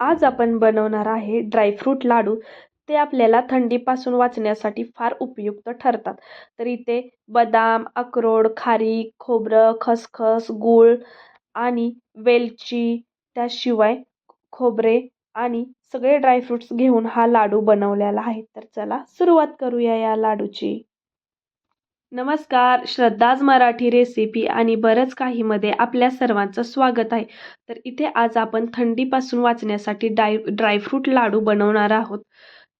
आज आपण बनवणार आहे ड्रायफ्रूट लाडू. ते आपल्याला थंडीपासून वाचण्यासाठी फार उपयुक्त ठरतात. तर इथे बदाम अक्रोड खारी खोबरं खसखस गूळ आणि वेलची त्याशिवाय खोबरे आणि सगळे ड्रायफ्रूट्स घेऊन हा लाडू बनवलेला आहे. तर चला सुरुवात करूया या लाडूची. नमस्कार. श्रद्धाज मराठी रेसिपी आणि बरंच काहीमध्ये आपल्या सर्वांचं स्वागत आहे. तर इथे आज आपण थंडीपासून वाचण्यासाठी डाय ड्रायफ्रूट लाडू बनवणार आहोत.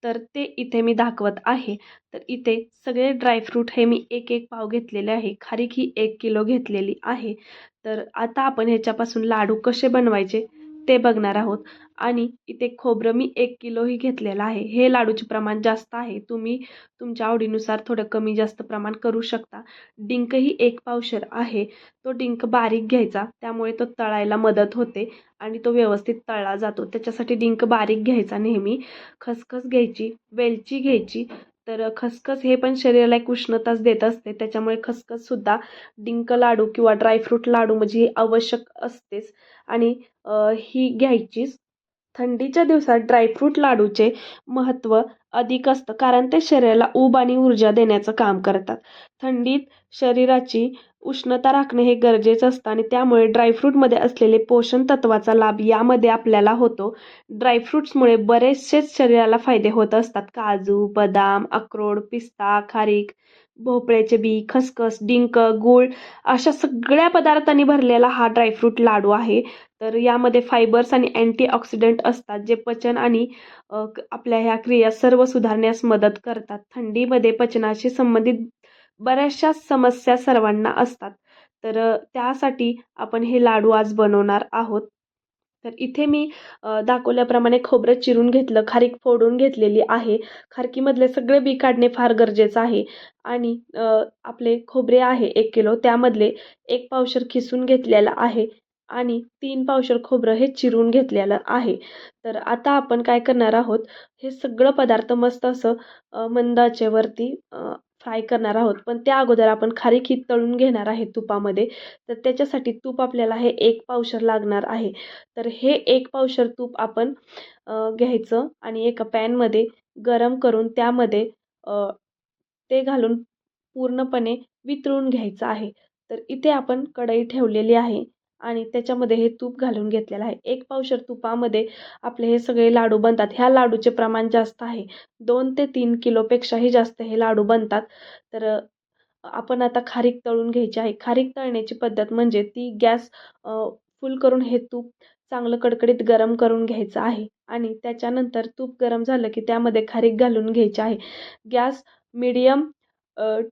तर ते इथे मी दाखवत आहे. तर इथे सगळे ड्रायफ्रूट हे मी एक एक पाव घेतलेले आहे. खारीक ही एक किलो घेतलेली आहे. तर आता आपण ह्याच्यापासून लाडू कसे बनवायचे? ते बघणार आहोत. आणि इथे खोबरं मी एक किलोही घेतलेलं आहे. हे लाडूचे प्रमाण जास्त आहे. तुम्ही तुमच्या आवडीनुसार थोडं कमी जास्त प्रमाण करू शकता. डिंकही एक पावशर आहे. तो डिंक बारीक घ्यायचा. त्यामुळे तो तळायला मदत होते आणि तो व्यवस्थित तळला जातो. त्याच्यासाठी डिंक बारीक घ्यायचा नेहमी. खसखस घ्यायची वेलची घ्यायची तर खसखस हे पण शरीराला एक उष्णताच देत असते. त्याच्यामुळे खसखससुद्धा डिंक लाडू किंवा ड्रायफ्रूट लाडू म्हणजे ही आवश्यक असतेच. आणि ही घ्यायचीच. थंडीच्या दिवसात ड्रायफ्रूट लाडूचे महत्त्व अधिक असतं कारण ते शरीराला ऊब आणि ऊर्जा देण्याचं काम करतात. थंडीत शरीराची उष्णता राखणे हे गरजेचं असतं आणि त्यामुळे ड्रायफ्रूटमध्ये असलेले पोषण तत्वाचा लाभ यामध्ये आपल्याला होतो. ड्रायफ्रूट्समुळे बरेचसेच शरीराला फायदे होत असतात. काजू बदाम अक्रोड पिस्ता खारीक भोपळ्याचे बी खसखस डिंक गूळ अशा सगळ्या पदार्थांनी भरलेला हा ड्रायफ्रूट लाडू आहे. तर यामध्ये फायबर्स आणि अँटीऑक्सिडंट असतात जे पचन आणि आपल्या ह्या क्रिया सर्व सुधारण्यास मदत करतात. थंडीमध्ये पचनाशी संबंधित बऱ्याचशा समस्या सर्वांना असतात. तर त्यासाठी आपण हे लाडू आज बनवणार आहोत. तर इथे मी दाखवल्याप्रमाणे खोबरं चिरून घेतलं खारीक फोडून घेतलेली आहे. खारकीमधले सगळे बी काढणे फार गरजेचं आहे. आणि आपले खोबरे आहे एक किलो त्यामधले एक पावशर खिसून घेतलेलं आहे आणि तीन पावशर खोबरं हे चिरून घेतलेलं आहे. तर आता आपण काय करणार आहोत हे सगळं पदार्थ मस्त असं मंदाचेवरती फ्राय करणार आहोत. पण त्या अगोदर आपण खारीक ही तळून घेणार आहे तुपामध्ये. तर त्याच्यासाठी तूप आपल्याला हे एक पावशर लागणार आहे. तर हे एक पावशर तूप आपण घ्यायचं आणि एका पॅनमध्ये गरम करून त्यामध्ये ते घालून पूर्णपणे वितळून घ्यायचं आहे. तर इथे आपण कढई ठेवलेली आहे. आणि त्याच्यामध्ये हे तूप घालून घेतलेलं आहे. एक पावशर तुपामध्ये आपले हे सगळे लाडू बनतात. ह्या लाडूचे प्रमाण जास्त आहे. दोन ते तीन किलोपेक्षाही जास्त हे लाडू बनतात. तर आपण आता खारीक तळून घ्यायची आहे. खारीक तळण्याची पद्धत म्हणजे ती गॅस फुल करून हे तूप चांगलं कडकडीत गरम करून घ्यायचं आहे. आणि त्याच्यानंतर तूप गरम झालं की त्यामध्ये खारीक घालून घ्यायची आहे. Gas medium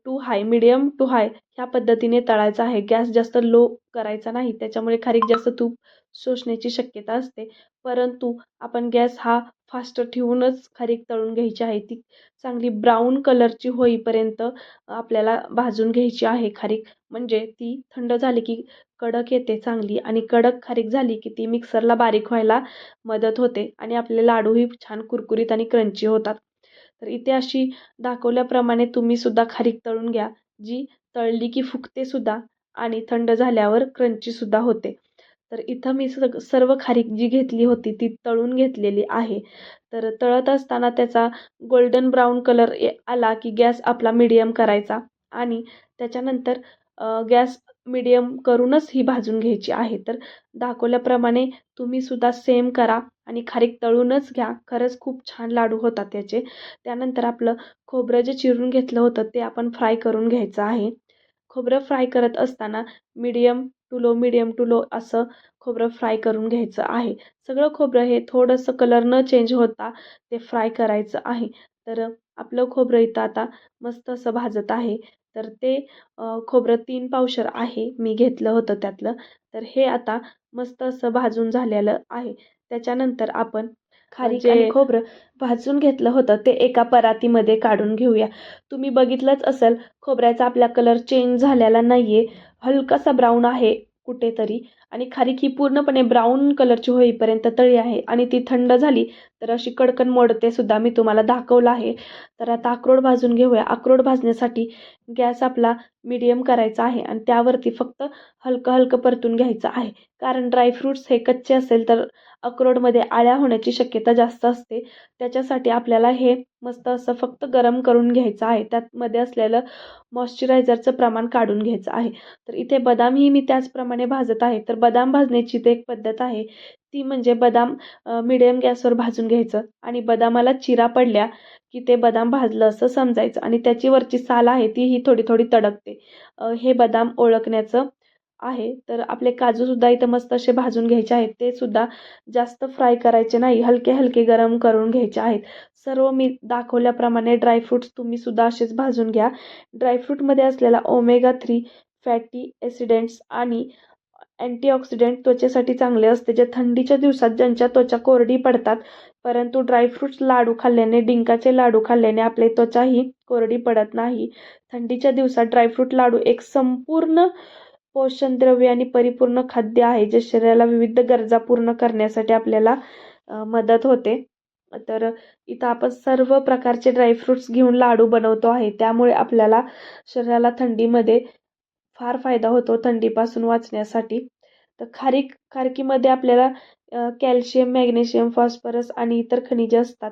to high medium to high ह्या पद्धतीने तळायचा आहे. गॅस जास्त लो करायचा नाही. त्याच्यामुळे खारीक जास्त तूप शोषण्याची शक्यता असते. परंतु आपण गॅस हा फास्ट ठेवूनच खारीक तळून घ्यायची आहे. ती चांगली ब्राऊन कलरची होईपर्यंत आपल्याला भाजून घ्यायची आहे खारीक. म्हणजे ती थंड झाली की कडक येते चांगली आणि कडक खारीक झाली की ती मिक्सरला बारीक व्हायला मदत होते आणि आपले लाडूही छान कुरकुरीत आणि क्रंची होतात. तर इथे अशी दाखवल्याप्रमाणे तुम्ही सुद्धा खारीक तळून घ्या. जी तळली की फुगतेसुद्धा आणि थंड झाल्यावर क्रंचीसुद्धा होते. तर इथं मी सग सर्व खारीक जी घेतली होती ती तळून घेतलेली आहे. तर तळत असताना त्याचा गोल्डन ब्राऊन कलर आला की गॅस आपला मिडियम करायचा आणि त्याच्यानंतर गॅस मिडियम करूनच ही भाजून घ्यायची आहे. तर दाखवल्याप्रमाणे तुम्ही सुद्धा सेम करा आणि खारीक तळूनच घ्या. खरंच खूप छान लाडू होतात त्याचे. त्यानंतर आपलं खोबरं जे चिरून घेतलं होतं ते आपण फ्राय करून घ्यायचं आहे. खोबरं फ्राय करत असताना medium to low medium to low असं खोबरं फ्राय करून घ्यायचं आहे. सगळं खोबरं हे थोडंसं कलर न चेंज होता ते फ्राय करायचं आहे. तर आपलं खोबरं इथं आता मस्त असं भाजत आहे. तर ते खोबरं तीन पावशर आहे मी घेतलं होतं त्यातलं. तर हे आता मस्त असं भाजून झालेलं आहे. त्याच्यानंतर आपण खारीक आणि खोबरं भाजून घेतलं होतं ते एका परातीमध्ये काढून घेऊया. तुम्ही बघितलंच असेल खोबऱ्याचा आपला कलर चेंज झालेला नाही आहे हलकासा ब्राऊन आहे कुठेतरी. आणि खारीक ही पूर्णपणे ब्राऊन कलरची होईपर्यंत तळी आहे आणि ती थंड झाली तर अशी कडकन मोडते सुद्धा मी तुम्हाला दाखवलं आहे. तर आता अक्रोड भाजून घेऊया. अक्रोड भाजण्यासाठी गॅस आपला मिडियम करायचा आहे आणि त्यावरती फक्त हलकं हलकं परतून घ्यायचं आहे. कारण ड्रायफ्रूट्स हे कच्चे असेल तर अक्रोडमध्ये आळ्या होण्याची शक्यता जास्त असते. त्याच्यासाठी आपल्याला हे मस्त असं फक्त गरम करून घ्यायचं आहे. त्यातमध्ये असलेलं मॉइश्चरायझरचं प्रमाण काढून घ्यायचं आहे. तर इथे बदामही मी त्याचप्रमाणे भाजत आहे. तर बदाम भाजण्याची ते एक पद्धत आहे. ती म्हणजे बदाम मिडियम गॅसवर भाजून घ्यायचं आणि बदामाला चिरा पडल्या की ते बदाम भाजलं असं समजायचं आणि त्याची वरची साल आहे ती ही थोडी थोडी तडकते. हे बदाम ओळखण्याचं आहे. तर आपले काजूसुद्धा इथं मस्त असे भाजून घ्यायचे आहेत. ते सुद्धा जास्त फ्राय करायचे नाही. हलके हलके गरम करून घ्यायचे आहेत. सर्व मी दाखवल्याप्रमाणे ड्रायफ्रूट्स तुम्हीसुद्धा असेच भाजून घ्या. ड्रायफ्रूटमध्ये असलेला ओमेगा थ्री फॅटी ॲसिडेंट्स आणि अँटीऑक्सिडेंट त्वचेसाठी चांगले असते. जे थंडीच्या दिवसात ज्यांच्या त्वचा कोरडी पडतात परंतु ड्रायफ्रूट्स लाडू खाल्ल्याने डिंकाचे लाडू खाल्ल्याने आपली त्वचा ही कोरडी पडत नाही. थंडीच्या दिवसात ड्रायफ्रूट लाडू एक संपूर्ण पोषणद्रव्ये आणि परिपूर्ण खाद्य आहे जे शरीराला विविध गरजा पूर्ण करण्यासाठी आपल्याला मदत होते. तर इथं आपण सर्व प्रकारचे ड्रायफ्रूट्स घेऊन लाडू बनवतो आहे. त्यामुळे आपल्याला शरीराला थंडीमध्ये फार फायदा होतो थंडीपासून वाचण्यासाठी. तर खारीक खारकीमध्ये आपल्याला कॅल्शियम मॅग्नेशियम फॉस्फरस आणि इतर खनिजे असतात.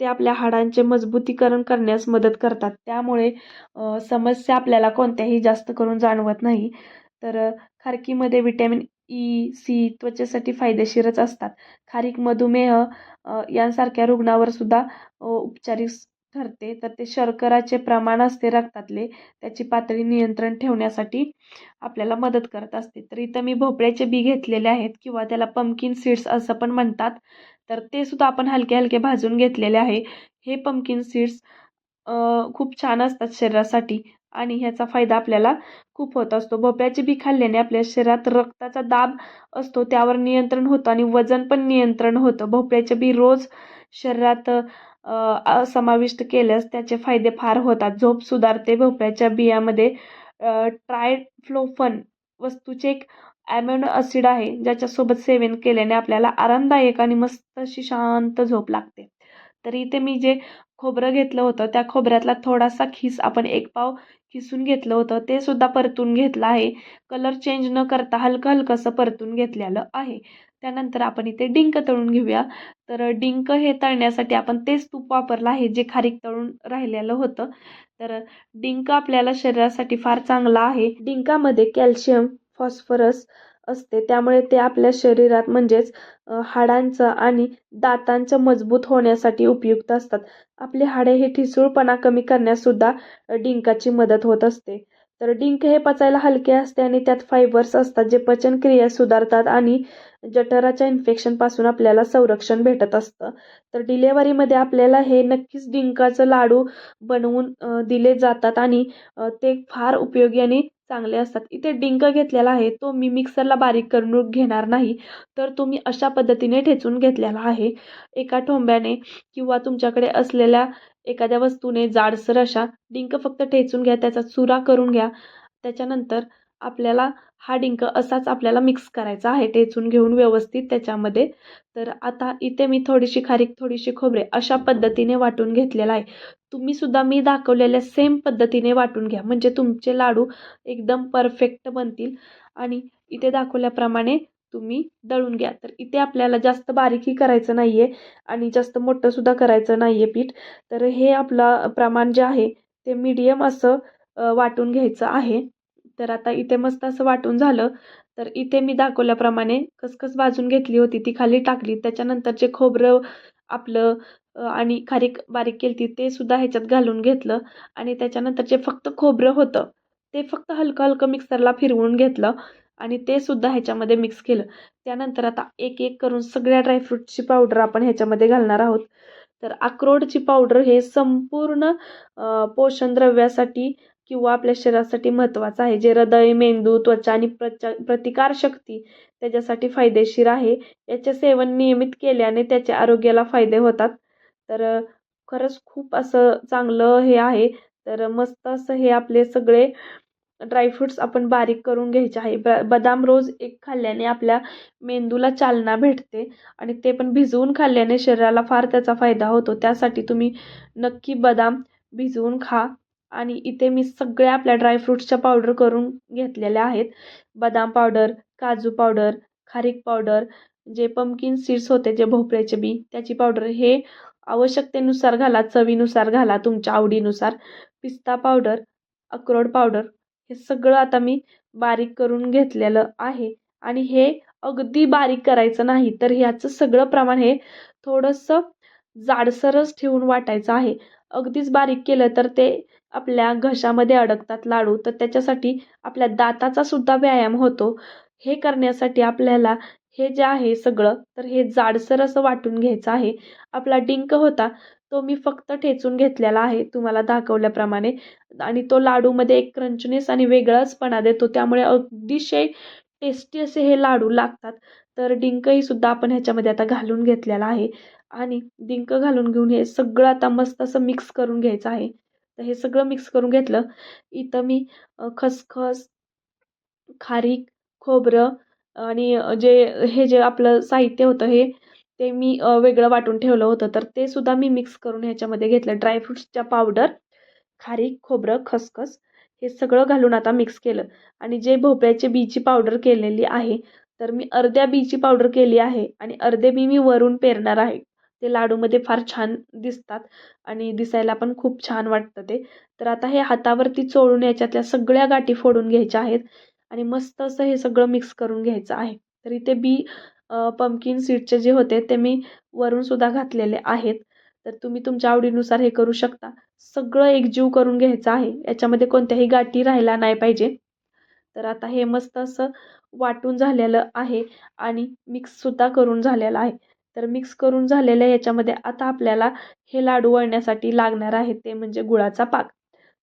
ते आपल्या हाडांचे मजबूतीकरण करण्यास मदत करतात. त्यामुळे समस्या आपल्याला कोणत्याही जास्त करून जाणवत नाही. तर खारकीमध्ये विटॅमिन ई सी त्वचेसाठी फायदेशीरच असतात. खारीक मधुमेह यांसारख्या रुग्णावर सुद्धा उपचारिक ठरते. तर ते शर्कराचे प्रमाण असते रक्तातले. त्याची पातळी नियंत्रण ठेवण्यासाठी आपल्याला मदत करत असते. तर इथं मी भोपळ्याचे बी घेतलेले आहेत किंवा त्याला पंपकिन सीड्स असं पण म्हणतात. तर ते सुद्धा आपण हलके हलके भाजून घेतलेले आहे. हे पंपकिन सीड्स खूप छान असतात शरीरासाठी आणि ह्याचा फायदा आपल्याला खूप होत असतो. भोपळ्याचे बी खाल्ल्याने आपल्या शरीरात रक्ताचा दाब असतो त्यावर नियंत्रण होतं आणि वजन पण नियंत्रण होतं. भोपळ्याचे बी रोज शरीरात समाविष्ट केल्यास त्याचे फायदे फार होतात. झोप सुधारते भोपळ्याच्या बियामध्ये. ट्रायफ्लोफन वस्तूचे एक ॲमिनो ॲसिड आहे ज्याच्यासोबत सेवन केल्याने आपल्याला आरामदायक आणि मस्त अशी शांत झोप लागते. तर इथे मी जे खोबरं घेतलं होतं त्या खोबऱ्यातला थोडासा खिस आपण एक पाव खिसून घेतलं होतं ते सुद्धा परतून घेतलं आहे. कलर चेंज न करता हलकं हलकंसं परतून घेतलेलं आहे. त्यानंतर आपण इथे डिंक तळून घेऊया. तर डिंक हे तळण्यासाठी आपण तेच तूप वापरलं आहे जे खारीक तळून राहिलेलं होतं. तर डिंक आपल्याला शरीरासाठी फार चांगला आहे. डिंकामध्ये कॅल्शियम फॉस्फरस असते. त्यामुळे ते आपल्या शरीरात म्हणजेच हाडांचं आणि दातांचं मजबूत होण्यासाठी उपयुक्त असतात. आपले हाडे हे ठिसूळपणा कमी करण्याससुद्धा डिंकाची मदत होत असते. तर डिंक हे पचायला हलके असते आणि त्यात फायबर्स असतात जे पचनक्रिया सुधारतात आणि जठराच्या इन्फेक्शनपासून आपल्याला संरक्षण भेटत असतं. तर डिलेवरीमध्ये आपल्याला हे नक्कीच डिंकाचं लाडू बनवून दिले जातात आणि ते फार उपयोगी आणि चांगले असतात. इथे डिंक घेतलेला आहे. तो मी मिक्सरला बारीक करून घेणार नाही. तर तुम्ही अशा पद्धतीने ठेचून घेतलेला आहे. एका ठोंब्याने किंवा तुमच्याकडे असलेल्या एखाद्या वस्तूने जाडसर अशा डिंक फक्त ठेचून घ्या. त्याचा चुरा करून घ्या. त्याच्यानंतर आपल्याला हा डिंक असाच आपल्याला मिक्स करायचा आहे. ठेचून घेऊन व्यवस्थित त्याच्यामध्ये. तर आता इथे मी थोडीशी खारीक थोडीशी खोबरे अशा पद्धतीने वाटून घेतलेला आहे. तुम्हीसुद्धा मी दाखवलेल्या सेम पद्धतीने वाटून घ्या. म्हणजे तुमचे लाडू एकदम परफेक्ट बनतील. आणि इथे दाखवल्याप्रमाणे तुम्ही दळून घ्या. तर इथे आपल्याला जास्त बारीकही करायचं नाही आहे आणि जास्त मोठंसुद्धा करायचं नाही आहे पीठ. तर हे आपलं प्रमाण जे आहे ते मीडियम असं वाटून घ्यायचं आहे. तर आता इथे मस्त असं वाटून झालं. तर इथे मी दाखवल्याप्रमाणे खसखस भाजून घेतली होती. ती खाली टाकली. त्याच्यानंतर जे खोबरं आपलं आणि खारीक बारीक केली ते सुद्धा ह्याच्यात घालून घेतलं. आणि त्याच्यानंतर जे फक्त खोबरं होतं ते फक्त हलकं हलकं मिक्सरला फिरवून घेतलं आणि ते सुद्धा ह्याच्यामध्ये मिक्स केलं. त्यानंतर आता एक एक करून सगळ्या ड्रायफ्रूटची पावडर आपण ह्याच्यामध्ये घालणार आहोत. तर अक्रोडची पावडर हे संपूर्ण पोषणद्रव्यासाठी किंवा आपल्या शरीरासाठी महत्त्वाचं आहे. जे हृदय मेंदू त्वचा आणि प्रचा प्रतिकारशक्ती त्याच्यासाठी फायदेशीर आहे. याचे सेवन नियमित केल्याने त्याच्या आरोग्याला फायदे होतात. तर खरंच खूप असं चांगलं हे आहे. तर मस्त असं हे आपले सगळे ड्रायफ्रूट्स आपण बारीक करून घ्यायचे आहे. ब बदाम रोज एक खाल्ल्याने आपल्या मेंदूला चालना भेटते आणि ते पण भिजवून खाल्ल्याने शरीराला फार त्याचा फायदा होतो. त्यासाठी तुम्ही नक्की बदाम भिजवून खा आणि इथे मी सगळ्या आपल्या ड्रायफ्रूट्सच्या पावडर करून घेतलेल्या आहेत. बदाम पावडर काजू पावडर खारीक पावडर जे पमकिन सीड्स होते जे भोपळ्याचे बी त्याची पावडर हे आवश्यकतेनुसार घाला चवीनुसार घाला तुमच्या आवडीनुसार. पिस्ता पावडर अक्रोड पावडर हे सगळं आता मी बारीक करून घेतलेलं आहे. आणि हे अगदी बारीक करायचं नाही तर ह्याचं सगळं प्रमाण हे थोडंसं जाडसरच ठेवून वाटायचं आहे. अगदीच बारीक केलं तर ते आपल्या घशामध्ये अडकतात लाडू तर त्याच्यासाठी आपल्या दाताचा सुद्धा व्यायाम होतो. हे करण्यासाठी आपल्याला हे जे आहे सगळं तर हे जाडसर असं वाटून घ्यायचं आहे. आपला डिंक होता तो मी फक्त ठेचून घेतलेला आहे तुम्हाला दाखवल्याप्रमाणे. आणि तो लाडूमध्ये एक क्रंचनेस आणि वेगळाचपणा देतो त्यामुळे अतिशय टेस्टी असे हे लाडू लागतात. तर डिंकही सुद्धा आपण ह्याच्यामध्ये आता घालून घेतलेला आहे. आणि डिंक घालून घेऊन हे सगळं आता मस्त असं मिक्स करून घ्यायचं आहे. तर हे सगळं मिक्स करून घेतलं. इथं मी खसखस खारीक खोबरं आणि जे हे जे आपलं साहित्य होतं हे ते मी वेगळं वाटून ठेवलं होतं. तर ते सुद्धा मी मिक्स करून ह्याच्यामध्ये घेतलं. ड्रायफ्रुट्सच्या पावडर खारीक खोबरं खसखस हे सगळं घालून आता मिक्स केलं. आणि जे भोपळ्याचे बीची पावडर केलेली आहे तर मी अर्ध्या बीची पावडर केली आहे आणि अर्धे बी मी वरून पेरणार आहे. ते लाडूमध्ये फार छान दिसतात आणि दिसायला पण खूप छान वाटतं ते. तर आता हे हातावरती चोळून याच्यातल्या सगळ्या गाठी फोडून घ्यायच्या आहेत. आणि मस्त असं हे सगळं मिक्स करून घ्यायचं आहे. तर इथे बी पंपकिन सीडचे जे होते ते मी वरून सुद्धा घातलेले आहेत. तर तुम्ही तुमच्या आवडीनुसार हे करू शकता. सगळं एकजीव करून घ्यायचं आहे. याच्यामध्ये कोणत्याही गाठी राहायला नाही पाहिजे. तर आता हे मस्त असं वाटून झालेलं आहे आणि मिक्ससुद्धा करून झालेलं आहे. तर मिक्स करून झालेल्या याच्यामध्ये आता आपल्याला हे लाडू वळण्यासाठी लागणार आहे. ते म्हणजे गुळाचा पाक.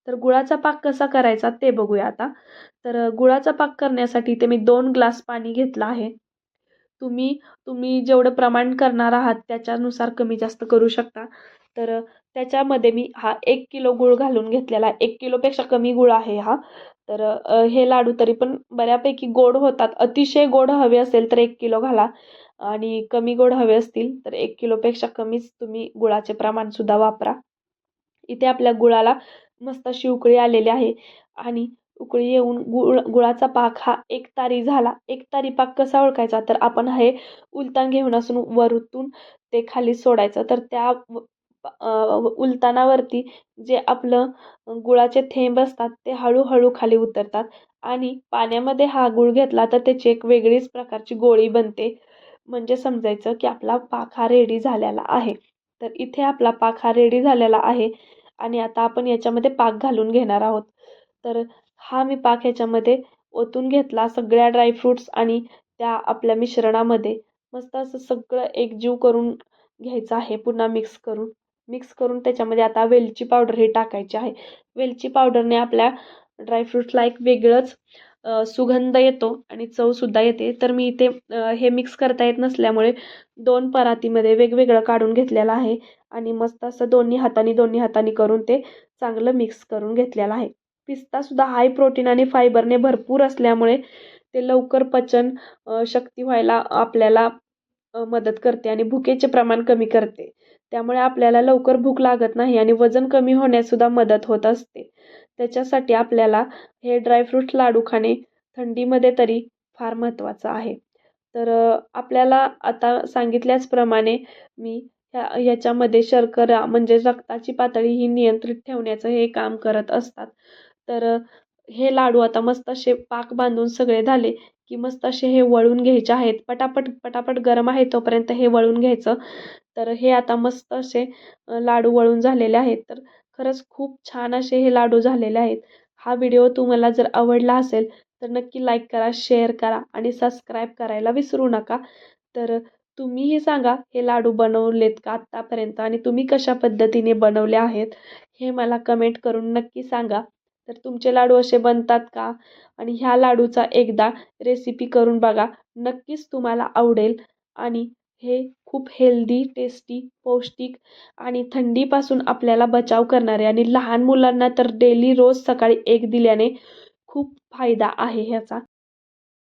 तर गुळाचा पाक कसा करायचा ते बघूया आता. तर गुळाचा पाक करण्यासाठी ते मी दोन ग्लास पाणी घेतलं आहे. तुम्ही तुम्ही जेवढं प्रमाण करणार आहात त्याच्यानुसार कमी जास्त करू शकता. तर त्याच्यामध्ये मी हा एक किलो गूळ घालून घेतलेला एक किलोपेक्षा कमी गूळ आहे हा. तर हे लाडू तरी पण बऱ्यापैकी गोड होतात. अतिशय गोड हवे असेल तर एक किलो घाला. आणि कमी गोड हवे असतील तर एक किलोपेक्षा कमीच तुम्ही गुळाचे प्रमाणसुद्धा वापरा. इथे आपल्या गुळाला मस्त अशी उकळी आलेली आहे. आणि उकळी येऊन गुळ गुळाचा पाक हा एक तारी झाला. एक तारी पाक कसा ओळखायचा? तर आपण हे उलतान घेऊन असून वरतून ते खाली सोडायचं. तर त्या उलतानावरती जे आपलं गुळाचे थेंब असतात ते हळूहळू खाली उतरतात. आणि पाण्यामध्ये हा गुळ घेतला तर त्याची एक वेगळीच प्रकारची गोळी बनते. म्हणजे समजायचं की आपला पाक हा रेडी झालेला आहे. तर इथे आपला पाक हा रेडी झालेला आहे. आणि आता आपण याच्यामध्ये पाक घालून घेणार आहोत. तर हा मी पाक ह्याच्यामध्ये ओतून घेतला सगळ्या ड्रायफ्रूट्स आणि त्या आपल्या मिश्रणामध्ये. मस्त असं सगळं एकजीव करून घ्यायचं आहे पुन्हा मिक्स करून. मिक्स करून त्याच्यामध्ये आता वेलची पावडर हे टाकायची आहे. वेलची पावडरने आपल्या ड्रायफ्रूट्सला एक वेगळंच सुगंध येतो आणि चवसुद्धा येते. तर मी इथे हे मिक्स करता येत नसल्यामुळे दोन परातीमध्ये वेगवेगळं काढून घेतलेलं आहे आणि मस्त असं दोन्ही हाताने दोन्ही हाताने करून ते चांगलं मिक्स करून घेतलेलं आहे. पिस्तासुद्धा हाय प्रोटीन आणि फायबरने भरपूर असल्यामुळे ते लवकर पचन शक्ती व्हायला आपल्याला मदत करते आणि भुकेचे प्रमाण कमी करते. त्यामुळे आपल्याला लवकर भूक लागत नाही आणि वजन कमी होण्यासुद्धा मदत होत असते. त्याच्यासाठी आपल्याला हे ड्रायफ्रूट लाडू खाणे थंडीमध्ये तरी फार महत्त्वाचं आहे. तर आपल्याला आता सांगितल्याचप्रमाणे मी ह्या ह्याच्यामध्ये शर्करा म्हणजे रक्ताची पातळी ही नियंत्रित ठेवण्याचं हे काम करत असतात. तर हे लाडू आता मस्त असे पाक बांधून सगळे झाले की मस्त असे हे वळून घ्यायचे आहेत. पटापट पटापट गरम आहे तोपर्यंत हे वळून घ्यायचं. तर हे आता मस्त असे लाडू वळून झालेले आहेत. तर खरंच खूप छान असे हे लाडू झालेले आहेत. हा व्हिडिओ तुम्हाला जर आवडला असेल तर नक्की लाईक करा शेअर करा आणि सबस्क्राईब करायला विसरू नका. तर तुम्हीही सांगा हे लाडू बनवलेत का आत्तापर्यंत आणि तुम्ही कशा पद्धतीने बनवले आहेत हे मला कमेंट करून नक्की सांगा. तर तुमचे लाडू असे बनतात का? आणि ह्या लाडूचा एकदा रेसिपी करून बघा. नक्कीच तुम्हाला आवडेल आणि हे खूप हेल्दी टेस्टी पौष्टिक आणि थंडीपासून आपल्याला बचाव करणारे आणि लहान मुलांना तर डेली रोज सकाळी एक दिल्याने खूप फायदा आहे ह्याचा.